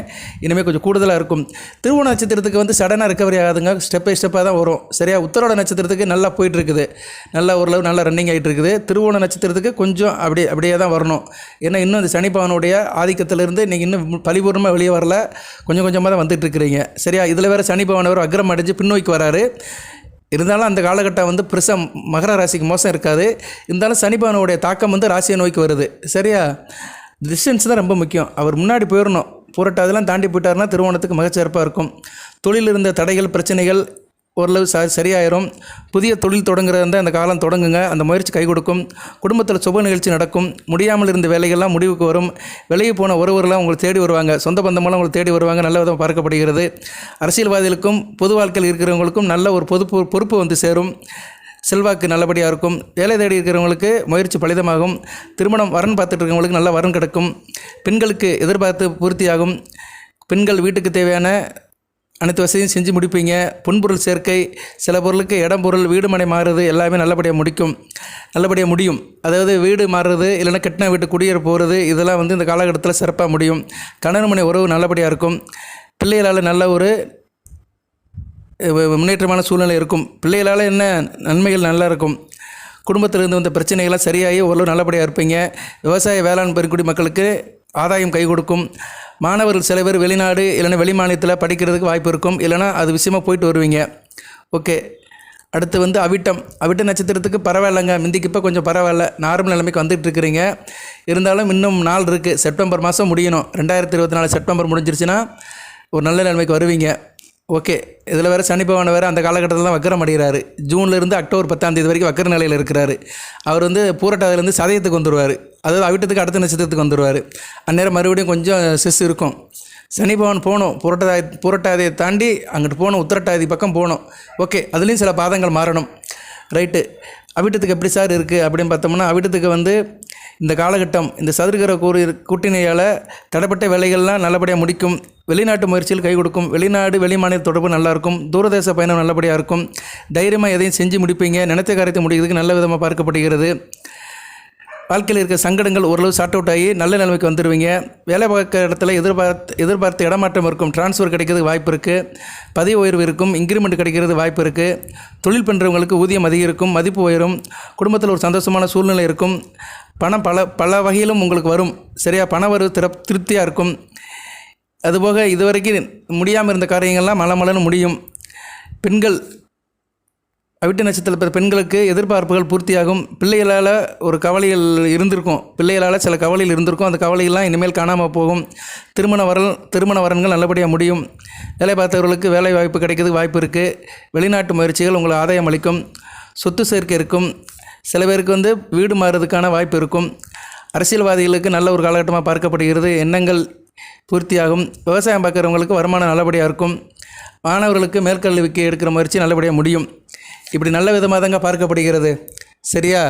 இனிமேல் கொஞ்சம் கூடுதலாக இருக்கும். திருவோண நட்சத்திரத்துக்கு வந்து சடனாக ரெக்கவரி ஆகாதுங்க. ஸ்டெப் பை ஸ்டெப்பாக தான் வரும். சரியா? உத்தரோட நட்சத்திரத்துக்கு நல்லா போயிட்டு இருக்குது. நல்லா ஓரளவு நல்லா ரன்னிங் ஆகிட்டு இருக்குது. திருவோண நட்சத்திரத்துக்கு கொஞ்சம் அப்படி அப்படியே தான் வரணும். ஏன்னா இன்னும் அந்த சனிப்பவனுடைய ஆதிக்கத்திலிருந்து நீங்கள் இன்னும் பரிபூர்ணமாக வெளியே வரல. கொஞ்சம் கொஞ்சமாக தான் வந்துட்டு இருக்கிறீங்க. சரியா? இதில் வேறு சனிப்பவன் ஒரு அக்ரம் அடைஞ்சு பின்னோக்கி வராரு. இருந்தாலும் அந்த காலகட்டம் வந்து பெருசாக மகர ராசிக்கு மோசம் இருக்காது. இருந்தாலும் சனிபானுடைய தாக்கம் வந்து ராசியை நோக்கி வருது. சரியா? டிஸ்டன்ஸ் தான் ரொம்ப முக்கியம். அவர் முன்னாடி போயிடணும் புரட்டாதெல்லாம் தாண்டி போயிட்டாருன்னா திருவோணத்துக்கு மகச்சிறப்பாக இருக்கும். தொழில் இருந்த தடைகள் பிரச்சனைகள் ஓரளவு ச சரியாயிரும். புதிய தொழில் தொடங்குறதா இருந்தால் அந்த காலம் தொடங்குங்க. அந்த முயற்சி கை கொடுக்கும். குடும்பத்தில் சுப நிகழ்ச்சி நடக்கும். முடியாமல் இருந்த வேலைகள்லாம் முடிவுக்கு வரும். வெளியே போன ஒருவரெல்லாம் உங்களை தேடி வருவாங்க. சொந்த பந்தமெல்லாம் உங்களை தேடி வருவாங்க. நல்ல விதமாக பார்க்கப்படுகிறது. அரசியல்வாதிகளுக்கும் பொது வாழ்க்கையில் இருக்கிறவங்களுக்கும் நல்ல ஒரு பொது பொறுப்பு வந்து சேரும். செல்வாக்கு நல்லபடியாக இருக்கும். வேலை தேடி இருக்கிறவங்களுக்கு முயற்சி பலிதமாகும். திருமணம் வரன் பார்த்துட்டு நல்ல வரன் கிடைக்கும். பெண்களுக்கு எதிர்பார்த்து பூர்த்தியாகும். பெண்கள் வீட்டுக்கு தேவையான அனைத்து வசதியும் செஞ்சு முடிப்பீங்க. புன்பொருள் சேர்க்கை சில பொருளுக்கு இடம் பொருள் வீடு மனை மாறுறது எல்லாமே நல்லபடியாக முடிக்கும். நல்லபடியாக முடியும். அதாவது வீடு மாறுறது இல்லைன்னா கட்டின வீட்டு குடியேற போகிறது இதெல்லாம் வந்து இந்த காலகட்டத்தில் சிறப்பாக முடியும். கணவன் மனை உறவு நல்லபடியாக இருக்கும். பிள்ளைகளால் நல்ல ஒரு முன்னேற்றமான சூழ்நிலை இருக்கும். பிள்ளைகளால் என்ன நன்மைகள் நல்லா இருக்கும். குடும்பத்திலிருந்து வந்த பிரச்சனைகள்லாம் சரியாகி ஓரளவு நல்லபடியாக இருப்பீங்க. விவசாய வேளாண் பெருங்குடி மக்களுக்கு ஆதாயம் கை கொடுக்கும். மாணவர்கள் சில பேர் வெளிநாடு இல்லைன்னா வெளி மாநிலத்தில் படிக்கிறதுக்கு வாய்ப்பு இருக்கும். இல்லைன்னா அது விஷயமாக போயிட்டு வருவீங்க. ஓகே. அடுத்து வந்து அவிட்டம். அவிட்ட நட்சத்திரத்துக்கு பரவாயில்லைங்க. முந்திக்கு இப்போ கொஞ்சம் பரவாயில்ல. நார்மல் நிலைமைக்கு வந்துட்டு இருக்கிறீங்க. இருந்தாலும் இன்னும் நாள் இருக்குது செப்டம்பர் மாதம் முடியணும். ரெண்டாயிரத்தி இருபத்தி நாலு செப்டம்பர் முடிஞ்சிருச்சுன்னா ஒரு நல்ல நிலைமைக்கு வருவீங்க. ஓகே இதில் வேறு சனி பகவான் வேறு அந்த காலகட்டத்தில் தான் வக்கரம் அடைகிறாரு. ஜூன்லேருந்து அக்டோபர் பத்தாம் தேதி வரைக்கும் வக்கர நிலையில் இருக்கிறாரு. அவர் வந்து பூரட்டாதிலேருந்து சதயத்துக்கு வந்துடுவார் அதாவது அவிட்டத்துக்கு அடுத்த நட்சத்திரத்துக்கு வந்துடுவார் அந்நேரம் மறுபடியும் கொஞ்சம் செஸ் இருக்கும். சனி பகவான் போகணும். புரட்டாதி புரட்டாதியை தாண்டி அங்கிட்டு போகணும். உத்திரட்டாதி பக்கம் போகணும். ஓகே அதுலேயும் சில பாதங்கள் மாறணும். ரைட்டு. அவிட்டத்துக்கு எப்படி சார் இருக்குது அப்படின்னு பார்த்தோம்னா அவிட்டத்துக்கு வந்து இந்த காலகட்டம் இந்த சதுர்கர கூறு கூட்டணியால் தடைப்பட்ட வேலைகள்லாம் நல்லபடியாக முடிக்கும். வெளிநாட்டு முயற்சியில் கை கொடுக்கும். வெளிநாடு வெளிமாநில தொடர்பு நல்லாயிருக்கும் தூரதேச பயணம் நல்லபடியாக இருக்கும். தைரியமாக எதையும் செஞ்சு முடிப்பீங்க. நினைத்த காரியத்தை முடிக்கிறதுக்கு நல்ல விதமாக பார்க்கப்படுகிறது. வாழ்க்கையில் இருக்க சங்கடங்கள் ஓரளவு சார்ட் அவுட் ஆகி நல்ல நிலைமைக்கு வந்துடுவீங்க வேலை பார்க்குற இடத்துல எதிர்பார்த்து எதிர்பார்த்த இடமாற்றம் இருக்கும். ட்ரான்ஸ்ஃபர் கிடைக்கிறதுக்கு வாய்ப்பு இருக்குது பதவி உயர்வு இருக்கும். இன்க்ரிமெண்ட் கிடைக்கிறது வாய்ப்பு இருக்குது தொழில் பண்ணுறவங்களுக்கு ஊதியம் அதிகரிக்கும். மதிப்பு உயரும். குடும்பத்தில் ஒரு சந்தோஷமான சூழ்நிலை இருக்கும். பணம் பல பல வகையிலும் உங்களுக்கு வரும். சரியா? பண வரவு திற திருப்தியாக இருக்கும். அதுபோக இதுவரைக்கும் முடியாமல் இருந்த காரியங்கள்லாம் மலமலன்னு முடியும். பெண்கள் அவிட்ட நட்சத்திரத்தில் பிற பெண்களுக்கு எதிர்பார்ப்புகள் பூர்த்தியாகும். பிள்ளைகளால் ஒரு கவலைகள் இருந்திருக்கும். பிள்ளைகளால் சில கவலைகள் இருந்திருக்கும். அந்த கவலையெல்லாம் இனிமேல் காணாமல் போகும். திருமண வரல் திருமண வரன்கள் நல்லபடியாக முடியும். வேலை பார்த்தவர்களுக்கு வேலை வாய்ப்பு கிடைக்கிறதுக்கு வாய்ப்பு இருக்குது வெளிநாட்டு முயற்சிகள் உங்களை ஆதாயம் அளிக்கும். சொத்து சேர்க்கை இருக்கும். சில பேருக்கு வந்து வீடு மாறுறதுக்கான வாய்ப்பு இருக்கும். அரசியல்வாதிகளுக்கு நல்ல ஒரு காலகட்டமாக பார்க்கப்படுகிறது. எண்ணங்கள் பூர்த்தியாகும். விவசாயம் பார்க்குறவங்களுக்கு வருமானம் நல்லபடியாக இருக்கும். மாணவர்களுக்கு மேற்கல்விக்கு எடுக்கிற முயற்சி நல்லபடியாக முடியும். இப்படி நல்ல விதமாக தாங்க பார்க்கப்படுகிறது. சரியா?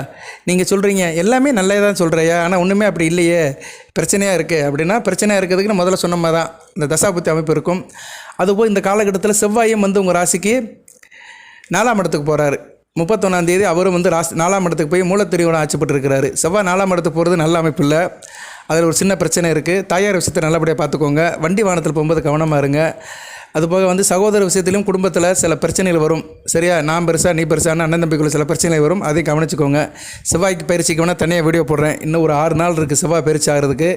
நீங்கள் சொல்கிறீங்க எல்லாமே நல்லதே தான் சொல்கிறையா ஆனால் ஒன்றுமே அப்படி இல்லையே. பிரச்சனையாக இருக்குது அப்படின்னா பிரச்சனையாக இருக்கிறதுக்கு நான் முதல்ல சொன்ன மாதிரி தான். இந்த தசாபுத்தி அமைப்பு இருக்கும். அதுபோல் இந்த காலகட்டத்தில் செவ்வாயும் வந்து உங்கள் ராசிக்கு நாலாம் இடத்துக்கு போகிறாரு முப்பத்தொன்னாந்தேதி அவரும் வந்து ராசி நாலாம் இடத்துக்கு போய் மூலத்திரியோட ஆட்சிப்பட்டிருக்கிறாரு செவ்வாய் நாலாம் இடத்துக்கு போகிறது நல்ல அமைப்பு இல்லை. அதில் ஒரு சின்ன பிரச்சனை இருக்குது தாயார் விஷயத்தை நல்லபடியாக பார்த்துக்கோங்க. வண்டி வாகனத்தில் போகும்போது கவனமாக இருங்க. அதுபோக வந்து சகோதர விஷயத்திலும் குடும்பத்தில் சில பிரச்சனைகள் வரும். சரியா? நான் பெருசா நீ பெருசான்னு அண்ணன் தம்பிக்குள்ள சில பிரச்சனைகள் வரும். அதையும் கவனிச்சுக்கோங்க. செவ்வாய்க்கு பயிற்சிக்கு வேணால் தனியாக வீடியோ போடுறேன். இன்னும் ஒரு ஆறு நாள் இருக்குது செவ்வாய் பயிற்சி ஆகிறதுக்கு.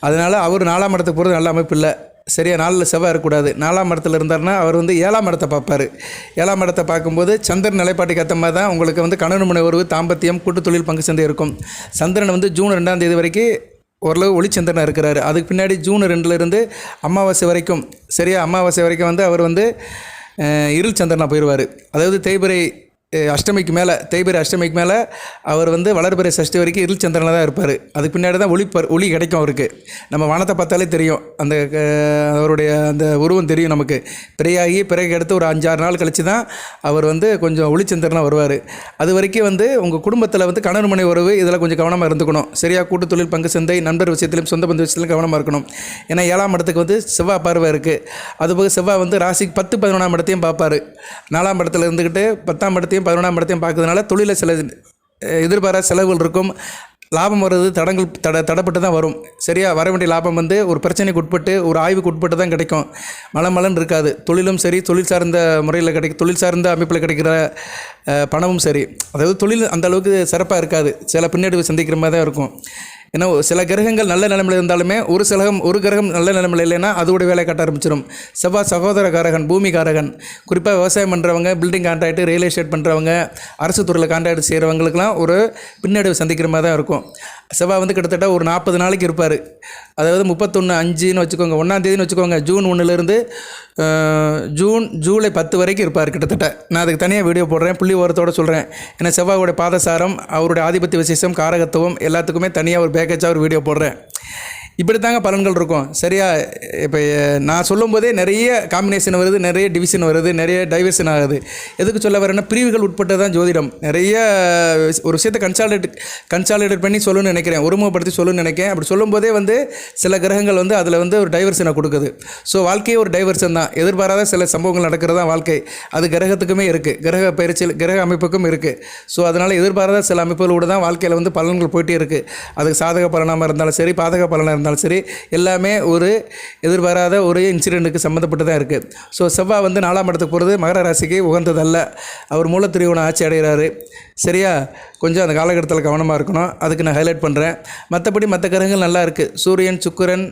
அதனால் அவர் நாலாம் இடத்துக்கு போகிறது நல்ல அமைப்பு இல்லை. சரியா? நாளில் செவ்வாய் இருக்கக்கூடாது. நாலாம் இடத்துல இருந்தாருன்னா அவர் வந்து ஏழாம் இடத்தை பார்ப்பார். ஏழாம் இடத்தை பார்க்கும்போது சந்திரன் நிலைப்பாட்டுக்கு ஏற்ற மாதிரி தான் உங்களுக்கு வந்து கணவன் உறவு தாம்பத்தியம் கூட்டு தொழில் பங்கு சந்தை இருக்கும். சந்திரன் வந்து ஜூன் ரெண்டாம் தேதி வரைக்கும் ஓரளவு ஒளிச்சந்திரனாக இருக்கிறார். அதுக்கு பின்னாடி ஜூன் ரெண்டுலேருந்து அமாவாசை வரைக்கும் சரியா? அமாவாசை வரைக்கும் வந்து அவர் வந்து இருள் சந்திரனாக போயிடுவார் அதாவது தேய்பிரை அஷ்டமிக்கு மேலே தேய்பிரை அஷ்டமிக்கு மேலே அவர் வந்து வளர்பிறை சஷ்டி வரைக்கும் இருள் சந்திரனாக தான் இருப்பார். அதுக்கு பின்னாடி தான் ஒளி பர் ஒளி கிடைக்கும் அவருக்கு. நம்ம வானத்தை பார்த்தாலே தெரியும். அந்த அவருடைய அந்த உருவம் தெரியும் நமக்கு. பிறையாகி பிறகு எடுத்து ஒரு அஞ்சாறு நாள் கழித்து தான் அவர் வந்து கொஞ்சம் ஒளிச்சந்திரனாக வருவார். அது வரைக்கும் வந்து உங்கள் குடும்பத்தில் வந்து கணவன் மனை உறவு இதில் கொஞ்சம் கவனமாக இருந்துக்கணும். சரியாக கூட்டு தொழில் பங்கு சந்தை நண்பர் விஷயத்திலும் சொந்த பந்து விஷயத்திலும் கவனமாக இருக்கணும். ஏன்னா ஏழாம் இடத்துக்கு வந்து செவ்வாய் பார்வை இருக்குது அதுபோக செவ்வாய் வந்து ராசிக்கு பத்து பதினொன்றாம் இடத்தையும் பார்ப்பார். நாலாம் இடத்துல இருந்துக்கிட்டு பத்தாம் இடத்தையும் பதினொன்றாம் இடத்தையும் பார்க்கறதுனால தொழிலில் சில எதிர்பாராத செலவுகள் இருக்கும். லாபம் வர்றது தடங்கள் தட தடப்பட்டு தான் வரும். சரியா? வர வேண்டிய லாபம் வந்து ஒரு பிரச்சனைக்கு உட்பட்டு ஒரு ஆய்வுக்கு உட்பட்டு தான் கிடைக்கும். மலம் இருக்காது. தொழிலும் சரி தொழில் சார்ந்த முறையில் கிடைக்கும் தொழில் சார்ந்த அமைப்பில் கிடைக்கிற பணமும் சரி. அதாவது தொழில் அந்த அளவுக்கு சிறப்பாக இருக்காது. சில பின்னடைவு சந்திக்கிற மாதிரி தான் இருக்கும். ஏன்னா சில கிரகங்கள் நல்ல நிலைமையில் இருந்தாலுமே ஒரு சிலகம் ஒரு கிரகம் நல்ல நிலைமையில் இல்லைன்னா அதோட வேலை கட்ட ஆரம்பிச்சிடும் செவ்வாய் சகோதர காரகன் பூமி காரகன் குறிப்பாக விவசாயம் பண்ணுறவங்க பில்டிங் கான்ட்ராக்ட் ரியல் எஸ்டேட் பண்ணுறவங்க அரசு துறையில் கான்ட்ராக்ட் செய்கிறவங்களுக்குலாம் ஒரு பின்னடைவு சந்திக்கிற மாதிரி தான் இருக்கும். செவ்வாய் வந்து கிட்டத்தட்ட ஒரு நாற்பது நாளைக்கு இருப்பார். அதாவது முப்பத்தொன்று அஞ்சுன்னு வச்சுக்கோங்க ஒன்றாந்தேதின்னு வச்சுக்கோங்க ஜூன் ஒன்றுலேருந்து ஜூன் ஜூலை பத்து வரைக்கும் இருப்பார் கிட்டத்தட்ட. நான் அதுக்கு தனியாக வீடியோ போடுறேன் புள்ளி ஓரத்தோட சொல்கிறேன் ஏன்னா செவ்வாயோட பாதசாரம் அவருடைய ஆதிபத்திய விசேஷம் காரகத்துவம் எல்லாத்துக்குமே தனியாக ஒரு பேக்கேஜாக ஒரு வீடியோ போடுறேன். இப்படி தாங்க பலன்கள் இருக்கும். சரியா? இப்போ நான் சொல்லும் போதே நிறைய காம்பினேஷன் வருது நிறைய டிவிஷன் வருது நிறைய டைவர்ஷன் ஆகுது. எதுக்கு சொல்ல வரேன்னா பிரிவுகள் உட்பட்டு தான் ஜோதிடம். நிறைய ஒரு விஷயத்தை கன்சாலிடேட் கன்சாலிடேட் பண்ணி சொல்லணும்னு நினைக்கிறேன். ஒருமுகப்படுத்தி சொல்லணும்னு நினைக்கிறேன். அப்படி சொல்லும்போதே வந்து சில கிரகங்கள் வந்து அதில் வந்து ஒரு டைவர்ஷனை கொடுக்குது. ஸோ வாழ்க்கையே ஒரு டைவர்ஷன் தான். எதிர்பாராத சில சம்பவங்கள் நடக்கிறது தான் வாழ்க்கை. அது கிரகத்துக்குமே இருக்குது கிரக பயிற்சியில் கிரக அமைப்புக்கும் இருக்குது ஸோ அதனால் எதிர்பாராத சில அமைப்புகளோடு தான் வாழ்க்கையில் வந்து பலன்கள் போயிட்டே இருக்குது அதுக்கு சாதக பலனாக இருந்தாலும் சரி பாதக பலனாக இருந்தாலும் சரி எல்லாமே ஒரு எதிர்பாராத ஒரு இன்சிடெண்ட்டுக்கு சம்மந்தப்பட்டு தான் இருக்குது ஸோ செவ்வாய் வந்து நாலாம் இடத்துக்கு போகிறது மகர ராசிக்கு உகந்ததல்ல. அவர் மூலத்திரியோன ஆட்சி அடைகிறாரு. சரியா? கொஞ்சம் அந்த காலகட்டத்தில் கவனமாக இருக்கணும். அதுக்கு நான் ஹைலைட் பண்ணுறேன் மற்றபடி மற்ற கிரகங்கள் நல்லா இருக்குது சூரியன் சுக்கிரன்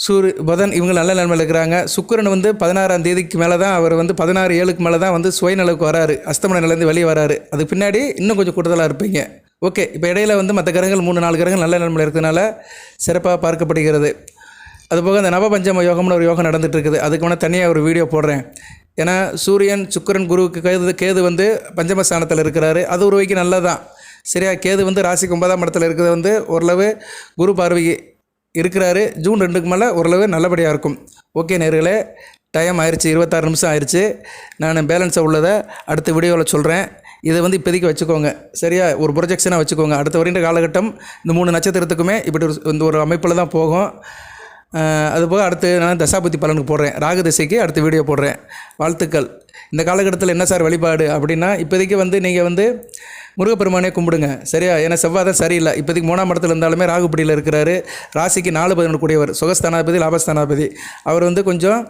சூர் புதன் இவங்க நல்ல நிலைமையில் இருக்கிறாங்க. சுக்கரன் வந்து பதினாறாம் தேதிக்கு மேலே தான் அவர் வந்து பதினாறு ஏழுக்கு மேலே தான் வந்து சுயநலவுக்கு வராரு. அஸ்தமன நிலையிலேருந்து வெளியே வராரு. அதுக்கு பின்னாடி இன்னும் கொஞ்சம் கூடுதலாக இருப்பீங்க. ஓகே இப்போ இடையில வந்து மற்ற கிரகங்கள் மூணு நாலு கிரகங்கள் நல்ல நிலைமையில் இருக்கிறதுனால சிறப்பாக பார்க்கப்படுகிறது. அதுபோக அந்த நவபஞ்சம யோகம்னு ஒரு யோகம் நடந்துட்டு இருக்குது. அதுக்கு வேணால் தனியாக ஒரு வீடியோ போடுறேன். ஏன்னா சூரியன் சுக்கரன் குருவுக்கு கேது கேது வந்து பஞ்சமஸ்தானத்தில் இருக்கிறாரு. அது ஒரு வைக்கு நல்லதான் சரியா கேது வந்து ராசிக்கு ஒன்பதாம் இடத்துல இருக்கிறது வந்து ஓரளவு குரு பார்வை இருக்கிறாரு. ஜூன் ரெண்டுக்கு மேலே ஓரளவு நல்லபடியாக இருக்கும். ஓகே நேர்களே டைம் ஆயிடுச்சு இருபத்தாறு நிமிஷம் ஆயிடுச்சு நான் பேலன்ஸாக உள்ளதை அடுத்த வீடியோவில் சொல்கிறேன் இதை வந்து இப்போதைக்கு வச்சுக்கோங்க. சரியா? ஒரு ப்ரொஜெக்ஷனாக வச்சுக்கோங்க. அடுத்த வருகின்ற காலகட்டம் இந்த மூணு நட்சத்திரத்துக்குமே இப்படி ஒரு இந்த ஒரு அமைப்பில் தான் போகும். அதுபோக அடுத்து நான் தசாபதி பலனுக்கு போடுறேன். ராகு திசைக்கு அடுத்த வீடியோ போடுறேன். வாழ்த்துக்கள். இந்த காலகட்டத்தில் என்ன சார் வழிபாடு அப்படின்னா இப்போதைக்கு வந்து நீங்கள் வந்து முருகப்பெருமானே கும்பிடுங்க. சரியா? ஏன்னா செவ்வாய் தான் சரியில்லை. இப்போதைக்கு மூணாம் இடத்துல இருந்தாலுமே ராகுபடியில் இருக்கிறாரு. ராசிக்கு நாலு பதினொன்று கூடியவர். சுகஸ்தானாதிபதி லாபஸ்தானாதிபதி அவர் வந்து கொஞ்சம்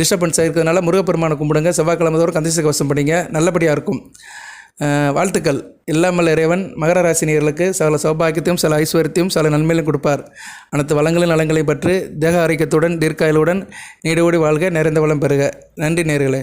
டிஸ்டர்பன்ஸ் இருக்கிறதுனால முருகப்பெருமானை கும்பிடுங்க. செவ்வாய்க்கிழமை தோறும் கந்தசை கவசம் பண்ணிங்க. நல்லபடியாக இருக்கும். வாழ்த்துக்கள். இல்லாமல் இறைவன் மகர ராசினியர்களுக்கு சகல சௌபாகியத்தையும் சில ஐஸ்வர்யத்தையும் சில நன்மையிலும் கொடுப்பார். அனைத்து வளங்களின் நலங்களை பற்றி தேக ஆரோக்கியத்துடன் தீர்க்காயலுடன் நீடோடி வாழ்க. நிறைந்த வளம் பெறுக. நன்றி நேர்களே